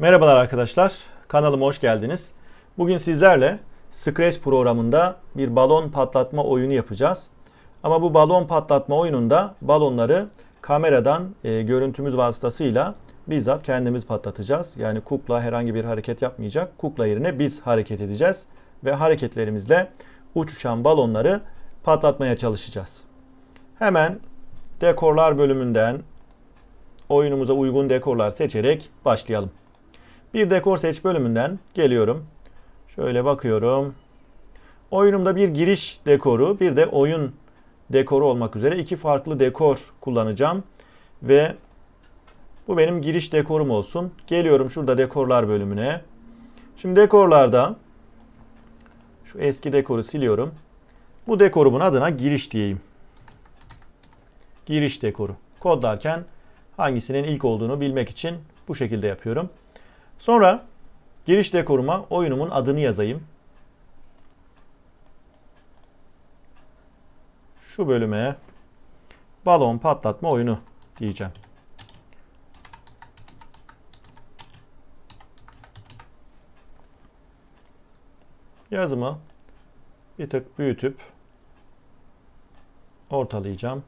Merhabalar arkadaşlar, kanalıma hoş geldiniz. Bugün sizlerle Scratch programında bir balon patlatma oyunu yapacağız. Ama bu balon patlatma oyununda balonları kameradan e, görüntümüz vasıtasıyla bizzat kendimiz patlatacağız. Yani kukla herhangi bir hareket yapmayacak. Kukla yerine biz hareket edeceğiz ve hareketlerimizle uçuşan balonları patlatmaya çalışacağız. Hemen dekorlar bölümünden oyunumuza uygun dekorlar seçerek başlayalım. Bir dekor seç bölümünden geliyorum. Şöyle bakıyorum. Oyunumda bir giriş dekoru, bir de oyun dekoru olmak üzere iki farklı dekor kullanacağım. Ve bu benim giriş dekorum olsun. Geliyorum şurada dekorlar bölümüne. Şimdi dekorlarda şu eski dekoru siliyorum. Bu dekorumun adına giriş diyeyim. Giriş dekoru. Kodlarken hangisinin ilk olduğunu bilmek için bu şekilde yapıyorum. Sonra giriş dekoruma oyunumun adını yazayım. Şu bölüme balon patlatma oyunu diyeceğim. Yazımı bir tık büyütüp ortalayacağım.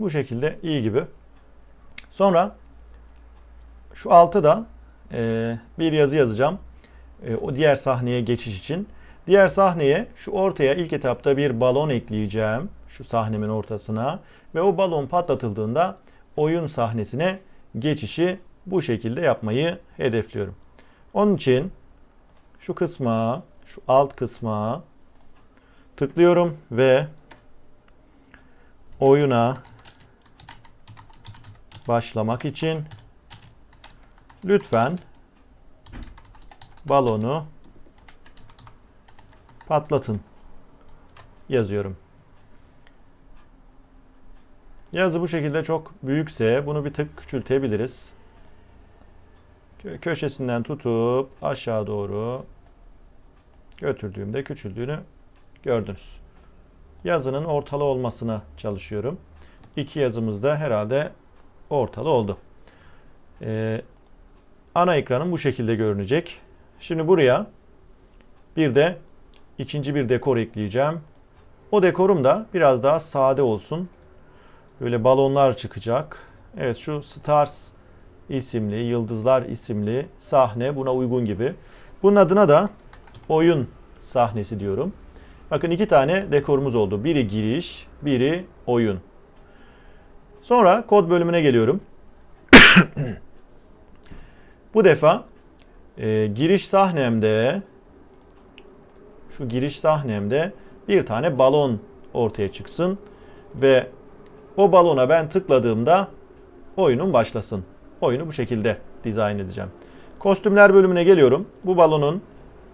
Bu şekilde iyi gibi. Sonra şu altı da e, bir yazı yazacağım. E, o diğer sahneye geçiş için. Diğer sahneye şu ortaya ilk etapta bir balon ekleyeceğim. Şu sahnemin ortasına. Ve o balon patlatıldığında oyun sahnesine geçişi bu şekilde yapmayı hedefliyorum. Onun için şu kısma, şu alt kısma tıklıyorum ve oyuna başlamak için lütfen balonu patlatın yazıyorum. Yazı bu şekilde çok büyükse bunu bir tık küçültebiliriz. Köşesinden tutup aşağı doğru götürdüğümde küçüldüğünü gördünüz. Yazının ortalı olmasına çalışıyorum. İki yazımız da herhalde ortalı oldu. Ee, ana ekranım bu şekilde görünecek. Şimdi buraya bir de ikinci bir dekor ekleyeceğim. O dekorum da biraz daha sade olsun. Böyle balonlar çıkacak. Evet şu Stars isimli, Yıldızlar isimli sahne buna uygun gibi. Bunun adına da oyun sahnesi diyorum. Bakın iki tane dekorumuz oldu. Biri giriş, biri oyun. Sonra kod bölümüne geliyorum. Bu defa e, giriş sahnemde şu giriş sahnemde bir tane balon ortaya çıksın ve o balona ben tıkladığımda oyunun başlasın. Oyunu bu şekilde dizayn edeceğim. Kostümler bölümüne geliyorum. Bu balonun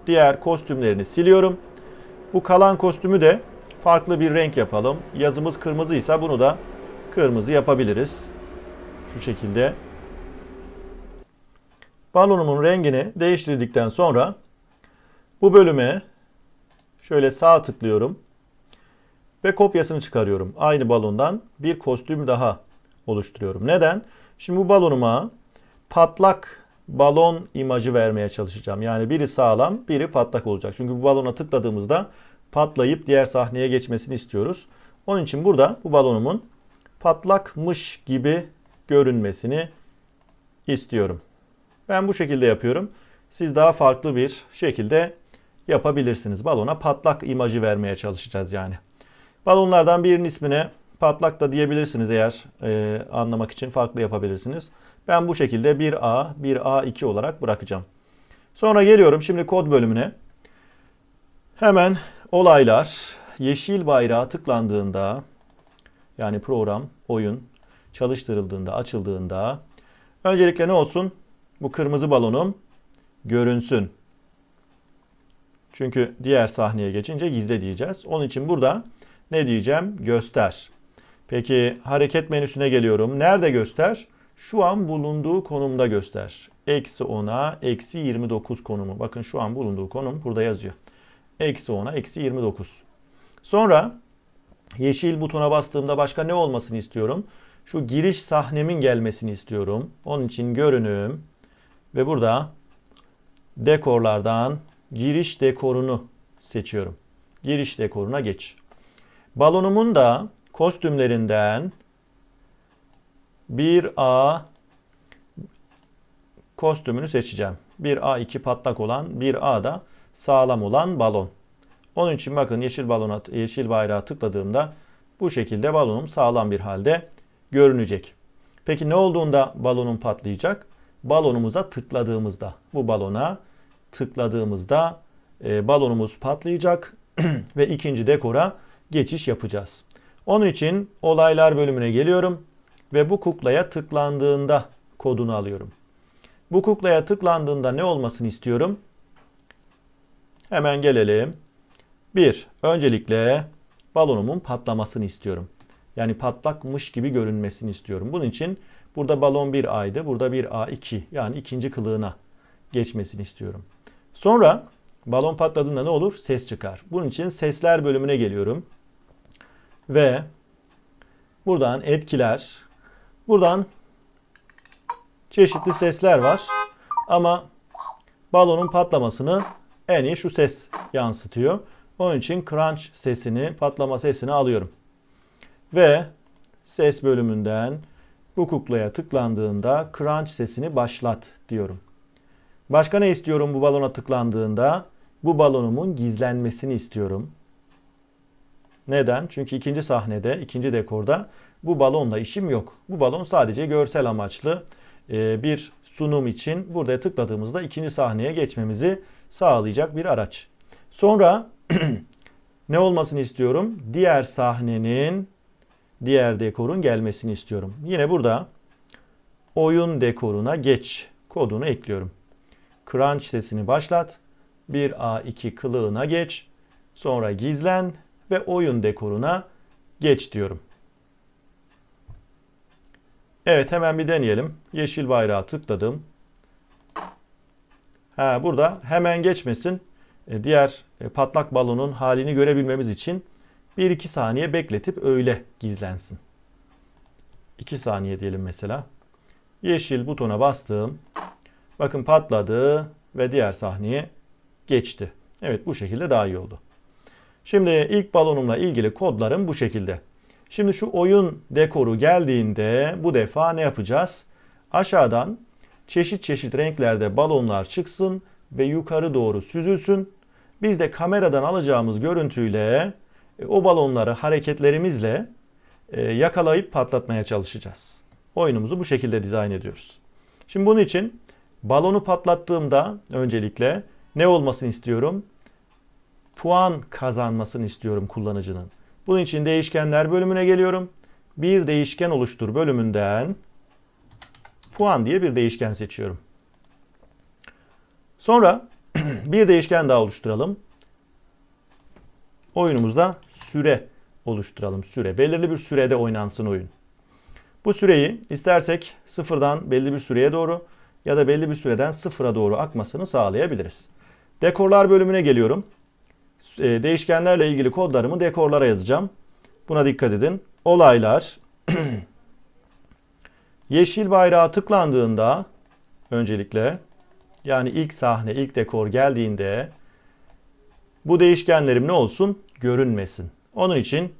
diğer kostümlerini siliyorum. Bu kalan kostümü de farklı bir renk yapalım. Yazımız kırmızıysa bunu da kırmızı yapabiliriz. Şu şekilde. Balonumun rengini değiştirdikten sonra bu bölüme şöyle sağ tıklıyorum ve kopyasını çıkarıyorum. Aynı balondan bir kostüm daha oluşturuyorum. Neden? Şimdi bu balonuma patlak balon imajı vermeye çalışacağım. Yani biri sağlam, biri patlak olacak. Çünkü bu balona tıkladığımızda patlayıp diğer sahneye geçmesini istiyoruz. Onun için burada bu balonumun patlakmış gibi görünmesini istiyorum. Ben bu şekilde yapıyorum. Siz daha farklı bir şekilde yapabilirsiniz. Balona patlak imajı vermeye çalışacağız yani. Balonlardan birinin ismine patlak da diyebilirsiniz eğer e, anlamak için farklı yapabilirsiniz. Ben bu şekilde 1A, 1A2 olarak bırakacağım. Sonra geliyorum şimdi kod bölümüne. Hemen olaylar yeşil bayrağı tıklandığında yani program, oyun çalıştırıldığında, açıldığında öncelikle ne olsun? Bu kırmızı balonum görünsün. Çünkü diğer sahneye geçince gizle diyeceğiz. Onun için burada ne diyeceğim? Göster. Peki hareket menüsüne geliyorum. Nerede göster? Şu an bulunduğu konumda göster. Eksi 10'a eksi 29 konumu. Bakın şu an bulunduğu konum burada yazıyor. Eksi 10'a eksi 29. Sonra yeşil butona bastığımda başka ne olmasını istiyorum? Şu giriş sahnemin gelmesini istiyorum. Onun için görünüm ve burada dekorlardan giriş dekorunu seçiyorum. Giriş dekoruna geç. Balonumun da kostümlerinden 1A kostümünü seçeceğim. 1A2 patlak olan, 1A da sağlam olan balon. Onun için bakın yeşil balona yeşil bayrağı tıkladığımda bu şekilde balonum sağlam bir halde görünecek. Peki ne olduğunda balonum patlayacak? Balonumuza tıkladığımızda, bu balona tıkladığımızda e, balonumuz patlayacak ve ikinci dekora geçiş yapacağız. Onun için olaylar bölümüne geliyorum ve bu kuklaya tıklandığında kodunu alıyorum. Bu kuklaya tıklandığında ne olmasını istiyorum? Hemen gelelim. Bir, öncelikle balonumun patlamasını istiyorum. Yani patlakmış gibi görünmesini istiyorum. Bunun için burada balon 1A'ydı. Burada 1A2 yani ikinci kılığına geçmesini istiyorum. Sonra balon patladığında ne olur? Ses çıkar. Bunun için sesler bölümüne geliyorum. Ve buradan etkiler. Buradan çeşitli sesler var. Ama balonun patlamasını en iyi şu ses yansıtıyor. Onun için crunch sesini, patlama sesini alıyorum. Ve ses bölümünden bu kuklaya tıklandığında crunch sesini başlat diyorum. Başka ne istiyorum bu balona tıklandığında? Bu balonumun gizlenmesini istiyorum. Neden? Çünkü ikinci sahnede, ikinci dekorda bu balonla işim yok. Bu balon sadece görsel amaçlı e, bir sunum için burada tıkladığımızda ikinci sahneye geçmemizi sağlayacak bir araç. Sonra ne olmasını istiyorum? Diğer sahnenin diğer dekorun gelmesini istiyorum. Yine burada oyun dekoruna geç kodunu ekliyorum. Crunch sesini başlat. 1A2 kılığına geç. Sonra gizlen ve oyun dekoruna geç diyorum. Evet hemen bir deneyelim. Yeşil bayrağı tıkladım. Ha, burada hemen geçmesin. E, diğer patlak balonun halini görebilmemiz için 1-2 saniye bekletip öyle gizlensin. 2 saniye diyelim mesela. Yeşil butona bastım. Bakın patladı ve diğer sahneye geçti. Evet bu şekilde daha iyi oldu. Şimdi ilk balonumla ilgili kodlarım bu şekilde. Şimdi şu oyun dekoru geldiğinde bu defa ne yapacağız? Aşağıdan çeşit çeşit renklerde balonlar çıksın ve yukarı doğru süzülsün. Biz de kameradan alacağımız görüntüyle e, o balonları hareketlerimizle e, yakalayıp patlatmaya çalışacağız. Oyunumuzu bu şekilde dizayn ediyoruz. Şimdi bunun için balonu patlattığımda öncelikle ne olmasını istiyorum? Puan kazanmasını istiyorum kullanıcının. Bunun için değişkenler bölümüne geliyorum. Bir değişken oluştur bölümünden puan diye bir değişken seçiyorum. Sonra bir değişken daha oluşturalım. Oyunumuzda süre oluşturalım. Süre. Belirli bir sürede oynansın oyun. Bu süreyi istersek sıfırdan belli bir süreye doğru ya da belli bir süreden sıfıra doğru akmasını sağlayabiliriz. Dekorlar bölümüne geliyorum. Ee, değişkenlerle ilgili kodlarımı dekorlara yazacağım. Buna dikkat edin. Olaylar yeşil bayrağı tıklandığında öncelikle yani ilk sahne, ilk dekor geldiğinde bu değişkenlerim ne olsun? Görünmesin. Onun için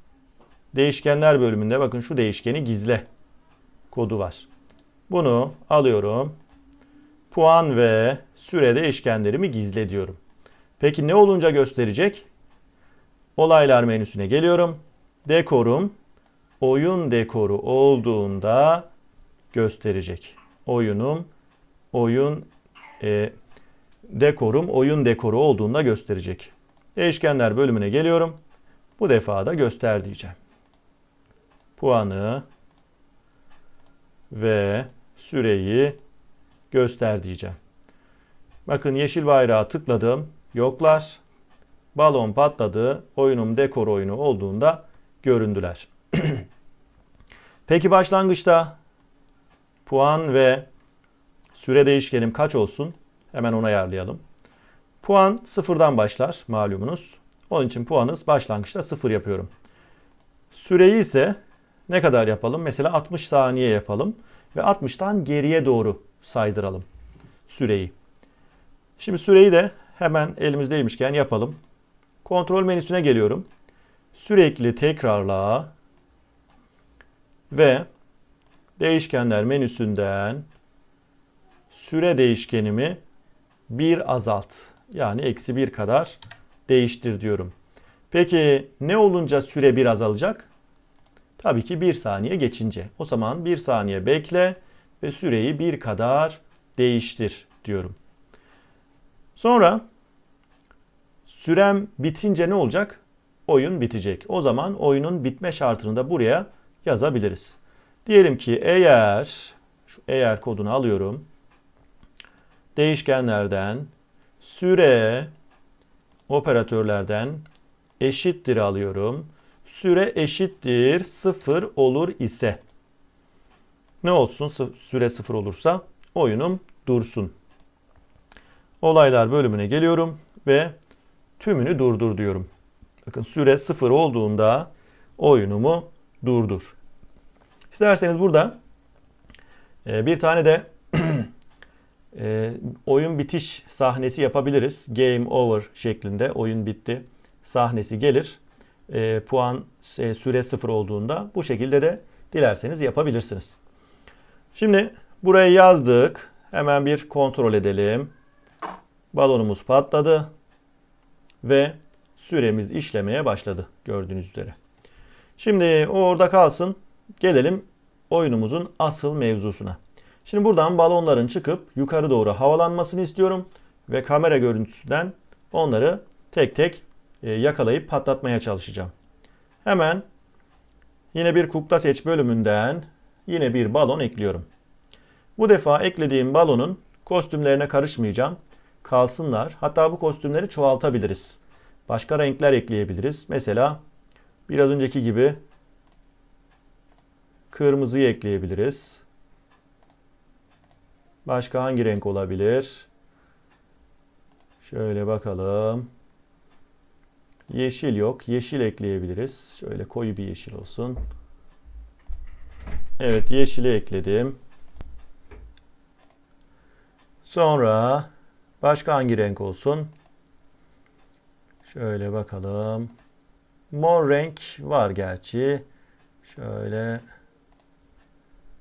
değişkenler bölümünde bakın şu değişkeni gizle kodu var. Bunu alıyorum. Puan ve süre değişkenlerimi gizle diyorum. Peki ne olunca gösterecek? Olaylar menüsüne geliyorum. Dekorum oyun dekoru olduğunda gösterecek. Oyunum oyun e, dekorum oyun dekoru olduğunda gösterecek. Değişkenler bölümüne geliyorum. Bu defa da göster diyeceğim. Puanı ve süreyi göster diyeceğim. Bakın yeşil bayrağı tıkladım. Yoklar. Balon patladı. Oyunum dekor oyunu olduğunda göründüler. Peki başlangıçta puan ve süre değişkenim kaç olsun? Hemen onu ayarlayalım. Puan sıfırdan başlar malumunuz. Onun için puanız başlangıçta 0 yapıyorum. Süreyi ise ne kadar yapalım? Mesela 60 saniye yapalım ve 60'tan geriye doğru saydıralım süreyi. Şimdi süreyi de hemen elimizdeymişken yapalım. Kontrol menüsüne geliyorum. Sürekli tekrarla ve değişkenler menüsünden süre değişkenimi bir azalt. Yani eksi bir kadar değiştir diyorum. Peki ne olunca süre bir azalacak? Tabii ki bir saniye geçince. O zaman bir saniye bekle ve süreyi bir kadar değiştir diyorum. Sonra sürem bitince ne olacak? Oyun bitecek. O zaman oyunun bitme şartını da buraya yazabiliriz. Diyelim ki eğer şu eğer kodunu alıyorum. Değişkenlerden süre operatörlerden eşittir alıyorum. Süre eşittir 0 olur ise ne olsun süre 0 olursa oyunum dursun. Olaylar bölümüne geliyorum ve tümünü durdur diyorum. Bakın süre 0 olduğunda oyunumu durdur. İsterseniz burada e, bir tane de e, oyun bitiş sahnesi yapabiliriz. Game over şeklinde oyun bitti sahnesi gelir. E, puan süre 0 olduğunda bu şekilde de dilerseniz yapabilirsiniz. Şimdi buraya yazdık. Hemen bir kontrol edelim. Balonumuz patladı ve süremiz işlemeye başladı gördüğünüz üzere. Şimdi o orada kalsın. Gelelim oyunumuzun asıl mevzusuna. Şimdi buradan balonların çıkıp yukarı doğru havalanmasını istiyorum ve kamera görüntüsünden onları tek tek e, yakalayıp patlatmaya çalışacağım. Hemen yine bir kukla seç bölümünden yine bir balon ekliyorum. Bu defa eklediğim balonun kostümlerine karışmayacağım. Kalsınlar. Hatta bu kostümleri çoğaltabiliriz. Başka renkler ekleyebiliriz. Mesela biraz önceki gibi kırmızıyı ekleyebiliriz. Başka hangi renk olabilir? Şöyle bakalım. Yeşil yok. Yeşil ekleyebiliriz. Şöyle koyu bir yeşil olsun. Evet yeşili ekledim. Sonra başka hangi renk olsun? Şöyle bakalım. Mor renk var gerçi. Şöyle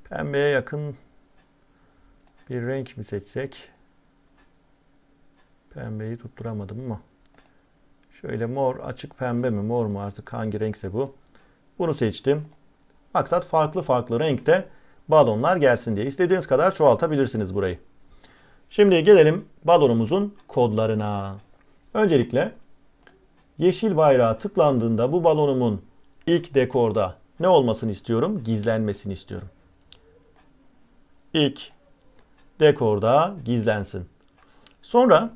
pembeye yakın bir renk mi seçsek? Pembeyi tutturamadım ama. Şöyle mor, açık pembe mi, mor mu artık hangi renkse bu. Bunu seçtim. Maksat farklı farklı renkte balonlar gelsin diye. İstediğiniz kadar çoğaltabilirsiniz burayı. Şimdi gelelim balonumuzun kodlarına. Öncelikle yeşil bayrağı tıklandığında bu balonumun ilk dekorda ne olmasını istiyorum? Gizlenmesini istiyorum. İlk dekorda gizlensin. Sonra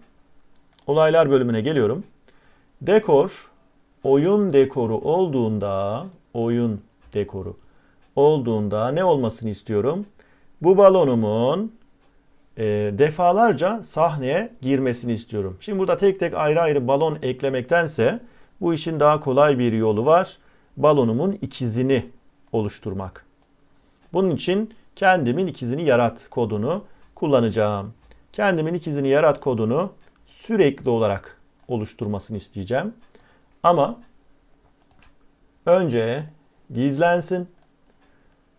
olaylar bölümüne geliyorum. Dekor oyun dekoru olduğunda oyun dekoru olduğunda ne olmasını istiyorum? Bu balonumun e, defalarca sahneye girmesini istiyorum. Şimdi burada tek tek ayrı ayrı balon eklemektense bu işin daha kolay bir yolu var. Balonumun ikizini oluşturmak. Bunun için kendimin ikizini yarat kodunu kullanacağım. Kendimin ikizini yarat kodunu sürekli olarak oluşturmasını isteyeceğim. Ama önce gizlensin.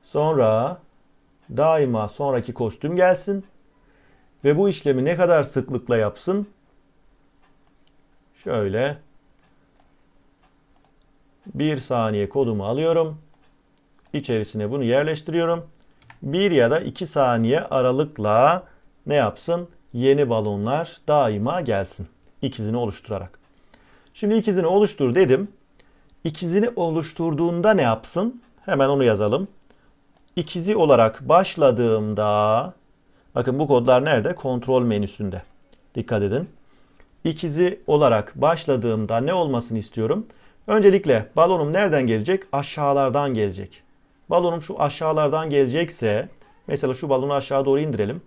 Sonra daima sonraki kostüm gelsin. Ve bu işlemi ne kadar sıklıkla yapsın? Şöyle bir saniye kodumu alıyorum. İçerisine bunu yerleştiriyorum. Bir ya da iki saniye aralıkla ne yapsın? Yeni balonlar daima gelsin ikizini oluşturarak. Şimdi ikizini oluştur dedim. İkizini oluşturduğunda ne yapsın? Hemen onu yazalım. İkizi olarak başladığımda bakın bu kodlar nerede? Kontrol menüsünde. Dikkat edin. İkizi olarak başladığımda ne olmasını istiyorum? Öncelikle balonum nereden gelecek? Aşağılardan gelecek. Balonum şu aşağılardan gelecekse mesela şu balonu aşağı doğru indirelim.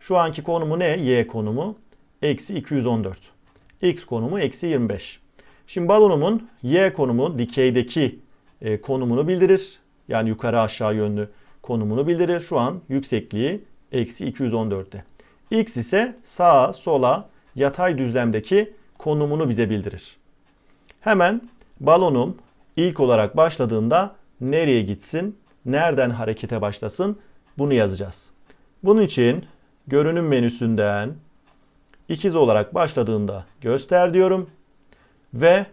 Şu anki konumu ne? Y konumu. Eksi 214 x konumu eksi 25. Şimdi balonumun Y konumu dikeydeki e, konumunu bildirir. Yani yukarı aşağı yönlü konumunu bildirir. Şu an yüksekliği eksi 214'te. X ise sağa sola yatay düzlemdeki konumunu bize bildirir. Hemen balonum ilk olarak başladığında nereye gitsin, nereden harekete başlasın bunu yazacağız. Bunun için görünüm menüsünden ikiz olarak başladığında göster diyorum ve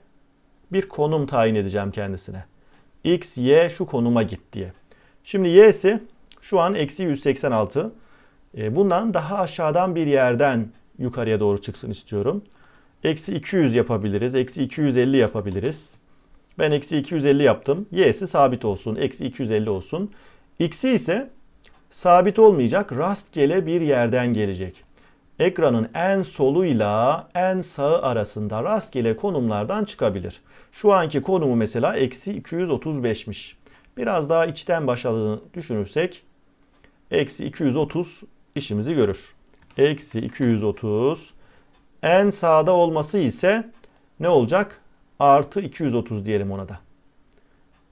bir konum tayin edeceğim kendisine. X, Y şu konuma git diye. Şimdi Y'si şu an eksi 186. E, bundan daha aşağıdan bir yerden yukarıya doğru çıksın istiyorum. Eksi 200 yapabiliriz. Eksi 250 yapabiliriz. Ben eksi 250 yaptım. Y'si sabit olsun. Eksi 250 olsun. X'i ise sabit olmayacak. Rastgele bir yerden gelecek. Ekranın en soluyla en sağı arasında rastgele konumlardan çıkabilir. Şu anki konumu mesela eksi 235'miş. Biraz daha içten başladığını düşünürsek eksi 230 işimizi görür. Eksi 230 en sağda olması ise ne olacak? Artı 230 diyelim ona da.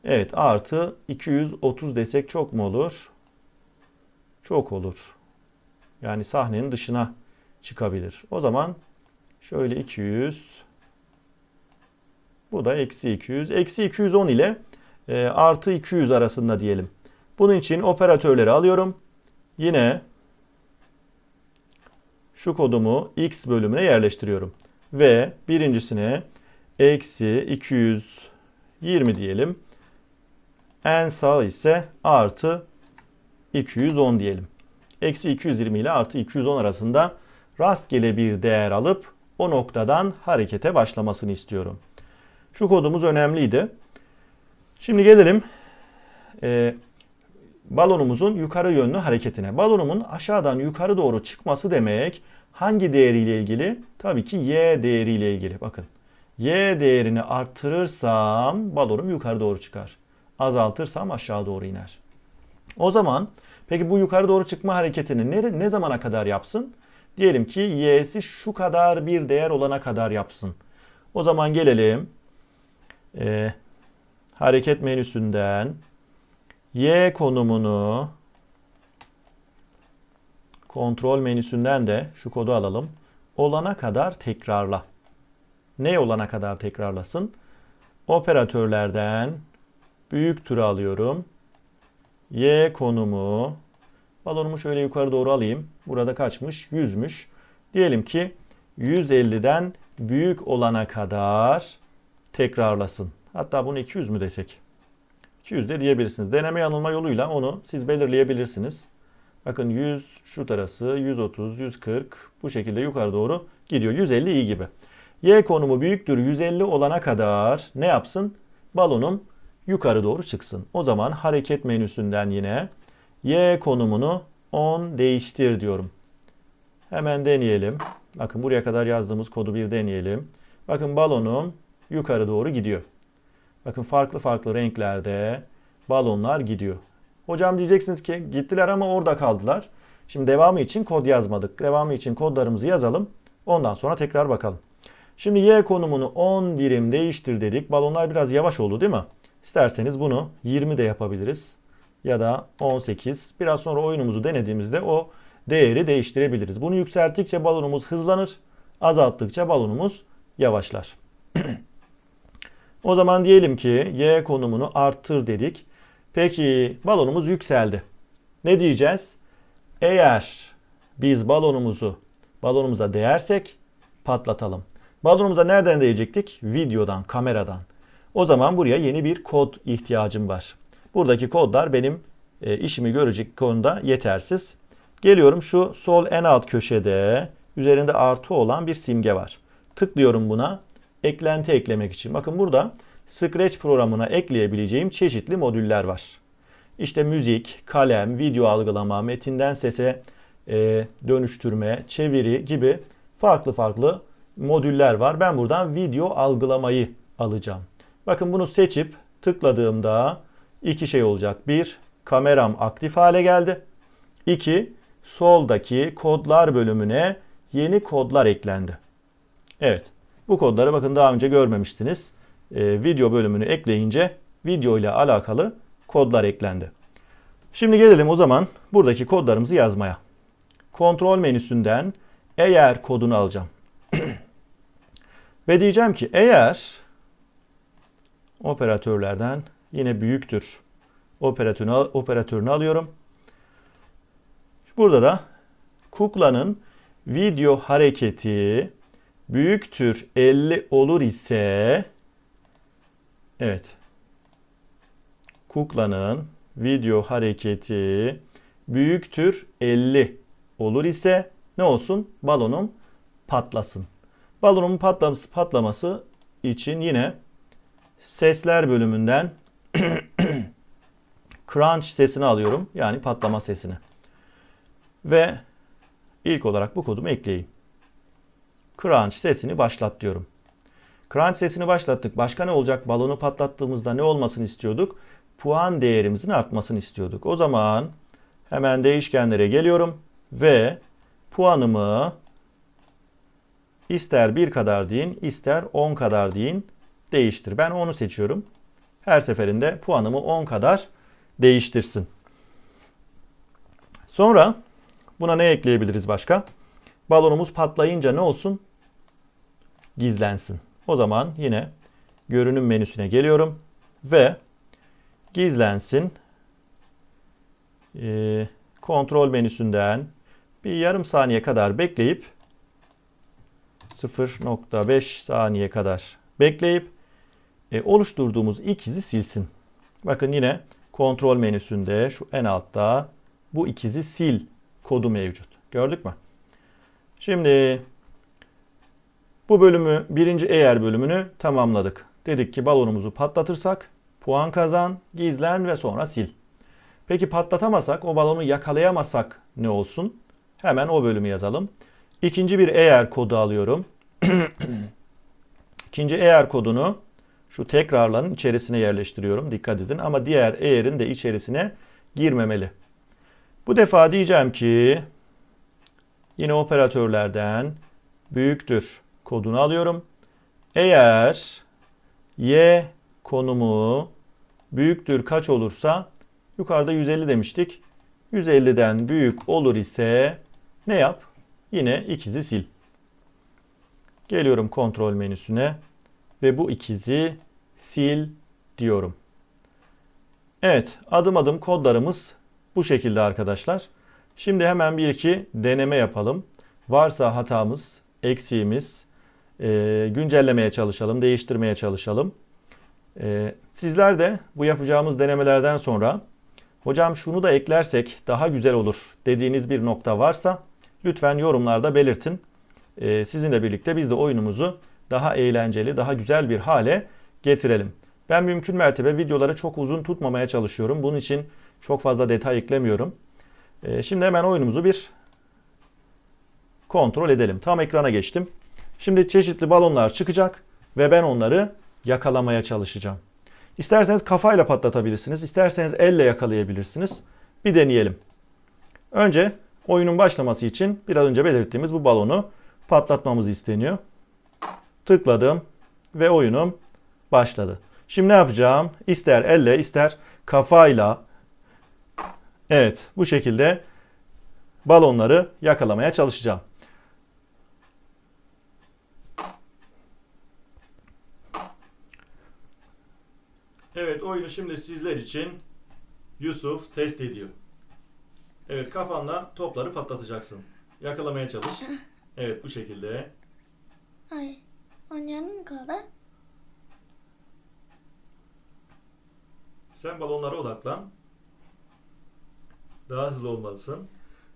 Evet artı 230 desek çok mu olur? Çok olur. Yani sahnenin dışına çıkabilir. O zaman şöyle 200 bu da eksi 200. Eksi 210 ile e, artı 200 arasında diyelim. Bunun için operatörleri alıyorum. Yine şu kodumu x bölümüne yerleştiriyorum. Ve birincisine eksi 220 diyelim. En sağ ise artı 210 diyelim. Eksi 220 ile artı 210 arasında rastgele bir değer alıp o noktadan harekete başlamasını istiyorum. Şu kodumuz önemliydi. Şimdi gelelim e, balonumuzun yukarı yönlü hareketine. Balonumun aşağıdan yukarı doğru çıkması demek hangi değeriyle ilgili? Tabii ki y değeriyle ilgili. Bakın y değerini arttırırsam balonum yukarı doğru çıkar. Azaltırsam aşağı doğru iner. O zaman peki bu yukarı doğru çıkma hareketini ne, ne zamana kadar yapsın? Diyelim ki y'si şu kadar bir değer olana kadar yapsın. O zaman gelelim e, hareket menüsünden y konumunu kontrol menüsünden de şu kodu alalım. Olana kadar tekrarla. Ne olana kadar tekrarlasın? Operatörlerden büyük türü alıyorum. Y konumu balonumu şöyle yukarı doğru alayım. Burada kaçmış? 100'müş. Diyelim ki 150'den büyük olana kadar tekrarlasın. Hatta bunu 200 mü desek? 200 de diyebilirsiniz. Deneme yanılma yoluyla onu siz belirleyebilirsiniz. Bakın 100 şu tarası, 130, 140 bu şekilde yukarı doğru gidiyor. 150 iyi gibi. Y konumu büyüktür 150 olana kadar ne yapsın? Balonum yukarı doğru çıksın. O zaman hareket menüsünden yine Y konumunu 10 değiştir diyorum. Hemen deneyelim. Bakın buraya kadar yazdığımız kodu bir deneyelim. Bakın balonum yukarı doğru gidiyor. Bakın farklı farklı renklerde balonlar gidiyor. Hocam diyeceksiniz ki gittiler ama orada kaldılar. Şimdi devamı için kod yazmadık. Devamı için kodlarımızı yazalım. Ondan sonra tekrar bakalım. Şimdi Y konumunu 10 birim değiştir dedik. Balonlar biraz yavaş oldu değil mi? İsterseniz bunu 20 de yapabiliriz. Ya da 18. Biraz sonra oyunumuzu denediğimizde o değeri değiştirebiliriz. Bunu yükselttikçe balonumuz hızlanır. Azalttıkça balonumuz yavaşlar. o zaman diyelim ki Y konumunu arttır dedik. Peki balonumuz yükseldi. Ne diyeceğiz? Eğer biz balonumuzu balonumuza değersek patlatalım. Balonumuza nereden değecektik? Videodan, kameradan. O zaman buraya yeni bir kod ihtiyacım var. Buradaki kodlar benim e, işimi görecek konuda yetersiz. Geliyorum şu sol en alt köşede üzerinde artı olan bir simge var. Tıklıyorum buna. Eklenti eklemek için. Bakın burada Scratch programına ekleyebileceğim çeşitli modüller var. İşte müzik, kalem, video algılama, metinden sese e, dönüştürme, çeviri gibi farklı farklı modüller var. Ben buradan video algılamayı alacağım. Bakın bunu seçip tıkladığımda iki şey olacak. Bir, kameram aktif hale geldi. İki, soldaki kodlar bölümüne yeni kodlar eklendi. Evet. Bu kodları bakın daha önce görmemiştiniz. Ee, video bölümünü ekleyince video ile alakalı kodlar eklendi. Şimdi gelelim o zaman buradaki kodlarımızı yazmaya. Kontrol menüsünden eğer kodunu alacağım. Ve diyeceğim ki eğer operatörlerden yine büyüktür operatörünü, operatörünü alıyorum. Burada da kuklanın video hareketi büyüktür 50 olur ise evet kuklanın video hareketi büyüktür 50 olur ise ne olsun? Balonum patlasın. Balonumun patlaması, patlaması için yine sesler bölümünden crunch sesini alıyorum. Yani patlama sesini. Ve ilk olarak bu kodumu ekleyeyim. Crunch sesini başlat diyorum. Crunch sesini başlattık. Başka ne olacak? Balonu patlattığımızda ne olmasını istiyorduk? Puan değerimizin artmasını istiyorduk. O zaman hemen değişkenlere geliyorum ve puanımı ister bir kadar deyin, ister 10 kadar deyin değiştir. Ben onu seçiyorum. Her seferinde puanımı 10 kadar değiştirsin. Sonra buna ne ekleyebiliriz başka? Balonumuz patlayınca ne olsun? Gizlensin. O zaman yine görünüm menüsüne geliyorum ve gizlensin. Ee, kontrol menüsünden bir yarım saniye kadar bekleyip 0.5 saniye kadar bekleyip e, oluşturduğumuz ikizi silsin. Bakın yine kontrol menüsünde şu en altta bu ikizi sil kodu mevcut. Gördük mü? Şimdi bu bölümü birinci eğer bölümünü tamamladık. Dedik ki balonumuzu patlatırsak puan kazan, gizlen ve sonra sil. Peki patlatamasak, o balonu yakalayamazsak ne olsun? Hemen o bölümü yazalım. İkinci bir eğer kodu alıyorum. İkinci eğer kodunu şu tekrarların içerisine yerleştiriyorum. Dikkat edin ama diğer eğerin de içerisine girmemeli. Bu defa diyeceğim ki yine operatörlerden büyüktür kodunu alıyorum. Eğer y konumu büyüktür kaç olursa yukarıda 150 demiştik. 150'den büyük olur ise ne yap? Yine ikizi sil. Geliyorum kontrol menüsüne ve bu ikizi sil diyorum. Evet adım adım kodlarımız bu şekilde arkadaşlar. Şimdi hemen bir iki deneme yapalım. Varsa hatamız, eksiğimiz e, güncellemeye çalışalım, değiştirmeye çalışalım. E, sizler de bu yapacağımız denemelerden sonra hocam şunu da eklersek daha güzel olur dediğiniz bir nokta varsa lütfen yorumlarda belirtin. E, sizinle birlikte biz de oyunumuzu daha eğlenceli, daha güzel bir hale getirelim. Ben mümkün mertebe videoları çok uzun tutmamaya çalışıyorum. Bunun için çok fazla detay eklemiyorum. Ee, şimdi hemen oyunumuzu bir kontrol edelim. Tam ekrana geçtim. Şimdi çeşitli balonlar çıkacak ve ben onları yakalamaya çalışacağım. İsterseniz kafayla patlatabilirsiniz, isterseniz elle yakalayabilirsiniz. Bir deneyelim. Önce oyunun başlaması için biraz önce belirttiğimiz bu balonu patlatmamız isteniyor. Tıkladım ve oyunum başladı. Şimdi ne yapacağım? İster elle ister kafayla evet bu şekilde balonları yakalamaya çalışacağım. Evet oyunu şimdi sizler için Yusuf test ediyor. Evet kafanla topları patlatacaksın. Yakalamaya çalış. Evet bu şekilde. Ay. Oynayalım mı kaldı? Sen balonlara odaklan. Daha hızlı olmalısın.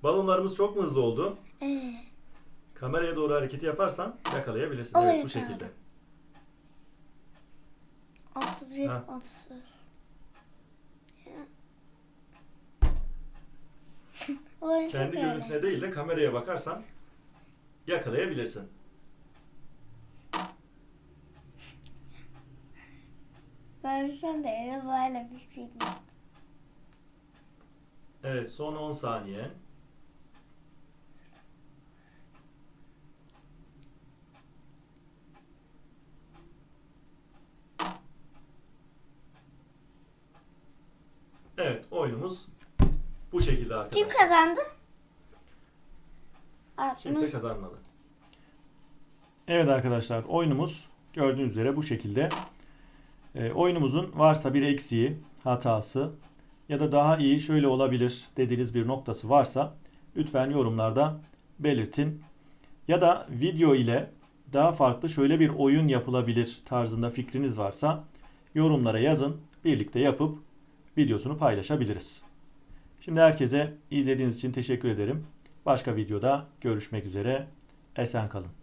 Balonlarımız çok mu hızlı oldu? Ee, Kameraya doğru hareketi yaparsan yakalayabilirsin. O evet bu şekilde. 31, Ha. 30. Çok Kendi eğlenceli. görüntüne değil de kameraya bakarsan yakalayabilirsin. Anda ele böyle bir şey Evet son 10 saniye. 67 arkadaşlar. Kim kazandı? Kimse kazanmadı. Evet arkadaşlar oyunumuz gördüğünüz üzere bu şekilde. E, oyunumuzun varsa bir eksiği, hatası ya da daha iyi şöyle olabilir dediğiniz bir noktası varsa lütfen yorumlarda belirtin. Ya da video ile daha farklı şöyle bir oyun yapılabilir tarzında fikriniz varsa yorumlara yazın. Birlikte yapıp videosunu paylaşabiliriz. Şimdi herkese izlediğiniz için teşekkür ederim. Başka videoda görüşmek üzere. Esen kalın.